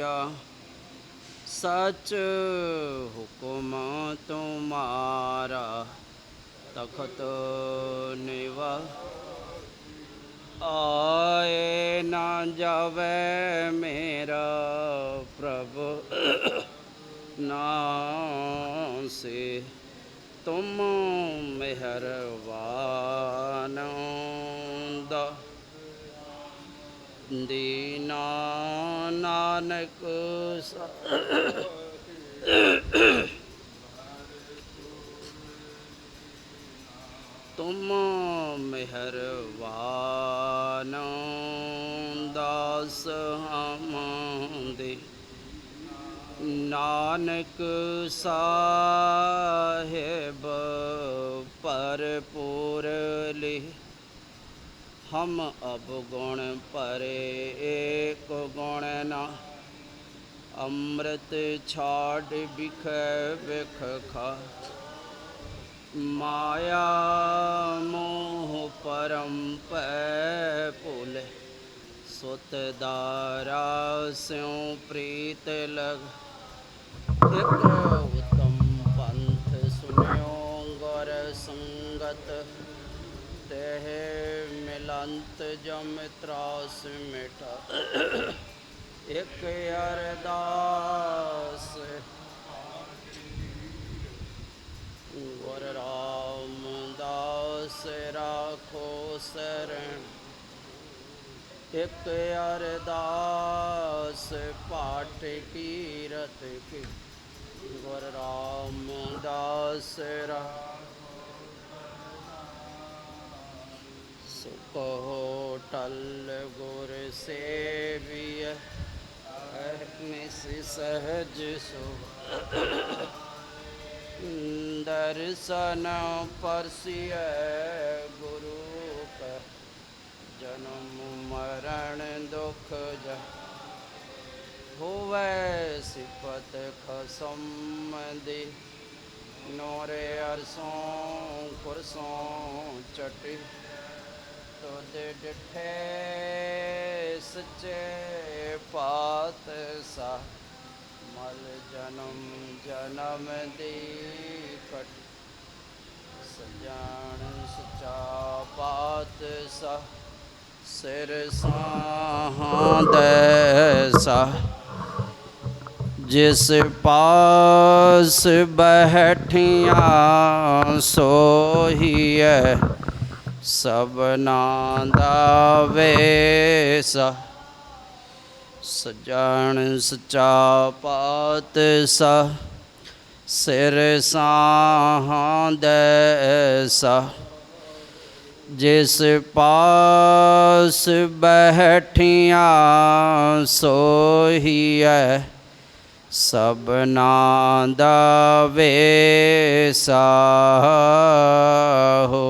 ਦੂਜਾ ਸਚ ਹੁਕਮ ਤੁਮਾਰਾ, ਤਖਤ ਨਿਵਾ ਆਏ ਨਾ ਜਾਵੇ ਮੇਰਾ ਪ੍ਰਭ ਨਾਸੇ ਤੁਮ ਮਿਹਰਬਾਨ ਦਾ ਦੀਨਾ ਨਾਨਕ ਸ- ਤੁਮ ਮਿਹਰਬਾਨ ਦਾਸ ਹਮਾਂਦੇ। ਨਾਨਕ ਸਾਹਿਬ ਭਰਪੂਰ ਲੇ। ਹਮ ਅਬ ਗੁਣ ਪਰੇ ਏਕ ਗੁਣ ਨਾ। ਅੰਮ੍ਰਿਤ ਛਾੜ ਬਿਖ ਬਿਖ ਖਾ। ਮਾਇਆ ਮੋਹ ਪਰਮ ਪੈ ਭੁਲੇ। ਸੁਤ ਦਾਰਾ ਸਿਉ ਪ੍ਰੀਤ ਲਗ। ਇਕ ਉਤਮ ਪੰਥ ਸੁਨਿਓ, ਗੁਰ ਸੰਗਤ। देह मिलंत जम त्रास मिट। एक अरदास। गुर रामदास राखो शरण। एक अरदास पाठ कीरत की। गुर रामदास राखो ਰਾ ਸੁਕੋ ਟਲ ਗੁਰ ਸੇਵੀਐ ਅਰਨਿਸ ਸਹਜ ਸੋ ਦਰਸ਼ਨ ਪਰਸਿਐ ਗੁਰੂ ਕੈ, ਜਨਮ ਮਰਨ ਦੁਖ ਜ। ਹੋਵੇ ਸਿਫਤ ਖਸਮ ਦੇ ਨੋਰੇ ਅਰਸੋਂ ਕੁਰਸੋਂ ਚਟੀ। ਤੁਧ ਡਿਠੇ ਸੱਚੇ ਪਾਤ ਸਾ ਮਲ ਜਨਮ ਜਨਮ ਦੀ ਕਟ ਸਜਾਣ ਸਚਾ ਪਾਤ ਸਿਰ ਸਾਹਾਂ ਦੈਸਾ ਜਿਸ ਪਾਸ ਬੈਠੀਆਂ, ਸੋਹੀਐ ਸਭਨਾ ਦਾ ਵੇਸਾ ਸਜਾਣ ਸਚਾ ਪਾਤ ਸਾ ਸਿਰ ਸਾਹਾਂ ਦੈਸਾ ਜਿਸ ਪਾਸ ਸੋਹੀ ਸੋਹੀਐ ਸਭਨਾ ਦਾ ਵੇਸਾ ਹੋ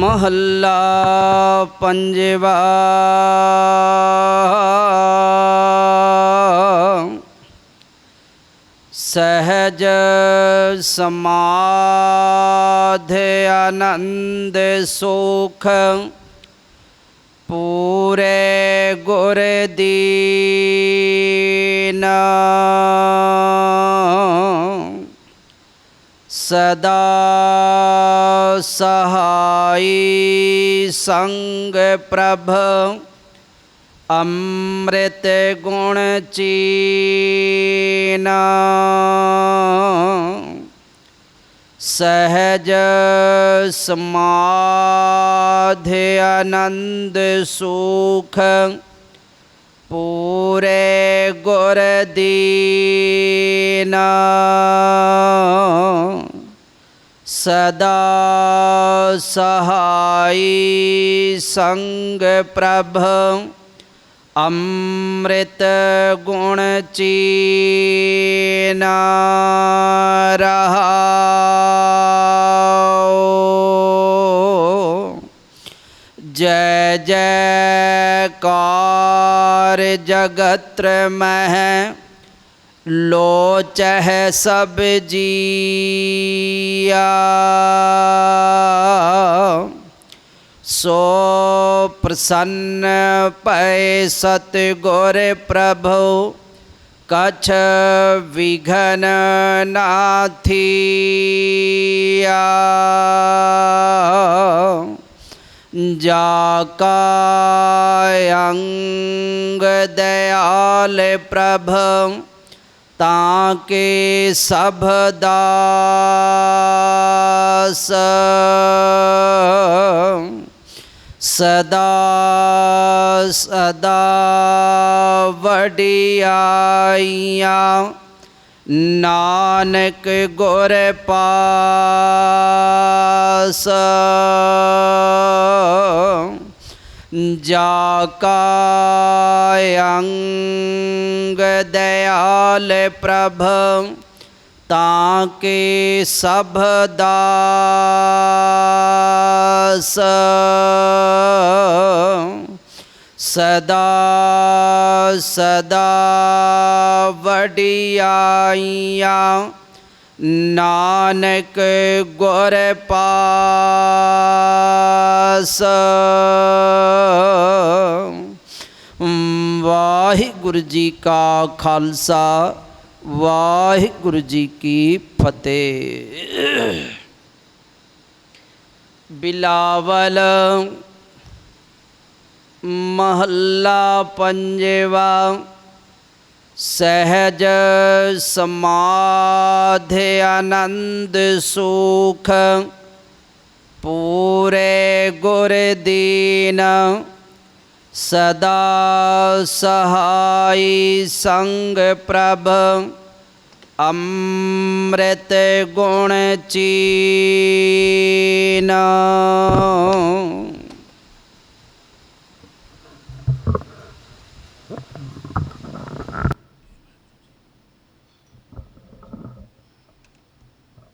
ਮਹੱਲਾ ਪੰਜਵਾ। ਸਹਜ ਸਮਾਧ ਆਨੰਦ ਸੁਖ ਪੂਰੇ ਗੁਰ ਦੀਨ। ਸਦਾ ਸਹਾਈ ਸੰਗ ਪ੍ਰਭ ਅੰਮ੍ਰਿਤ ਗੁਣ ਚੀਨਾ। ਸਹਜ ਸਮਾਧ ਆਨੰਦ ਸੁਖ ਪੂਰੇ ਗੁਰ ਦੀਨਾ। ਸਦਾ ਸਹਾਈ ਸੰਗ ਪ੍ਰਭ ਅੰਮ੍ਰਿਤ ਗੁਣ ਚੀਨਾ ਰਹਾਉ ਜੈ ਜੈਕਾਰ ਜਗਤ ਮਹਿ ਲੋਚਹਿ ਸਭ ਜੀਆ ਸੋ ਪ੍ਰਸੰਨ ਪੈ ਸਤ ਗੁਰ ਪ੍ਰਭੂ ਕਛ ਵਿਘਨ ਨਾਥੀਆ ਜਾ ਕਾ ਅੰਗ ਦਇਆਲ ਪ੍ਰਭ ਤਾਂ ਕੇ ਸਭ ਦਾਸ ਸਦਾ ਸਦਾ ਵਡਿਆਈਆਂ। ਨਾਨਕ ਗੁਰ ਪਾਸ ਜਾ ਕਾ ਅੰਗ ਦਇਆਲ ਪ੍ਰਭ ਤਾਂ ਕੇ ਸਭ ਦਾਸ ਸਦਾ ਸਦਾ ਵਡਿਆਈਆਂ ਨਾਨਕ ਗੁਰ ਪਾਸ ਵਾਹਿਗੁਰੂ ਜੀ ਕਾ ਖਾਲਸਾ, ਵਾਹਿਗੁਰੂ ਜੀ ਕੀ ਫਤਿਹ। ਬਿਲਾਵਲ ਮਹੱਲਾ ਪੰਜਵਾ, ਸਹਿਜ ਸਮਾਧਿ ਆਨੰਦ ਸੁਖ, ਪੂਰੇ ਗੁਰ ਦੀਨ। ਸਦਾ ਸਹਾਈ ਸੰਗ ਪ੍ਰਭ ਅੰਮ੍ਰਿਤ ਗੁਣ ਚੀਨਾ।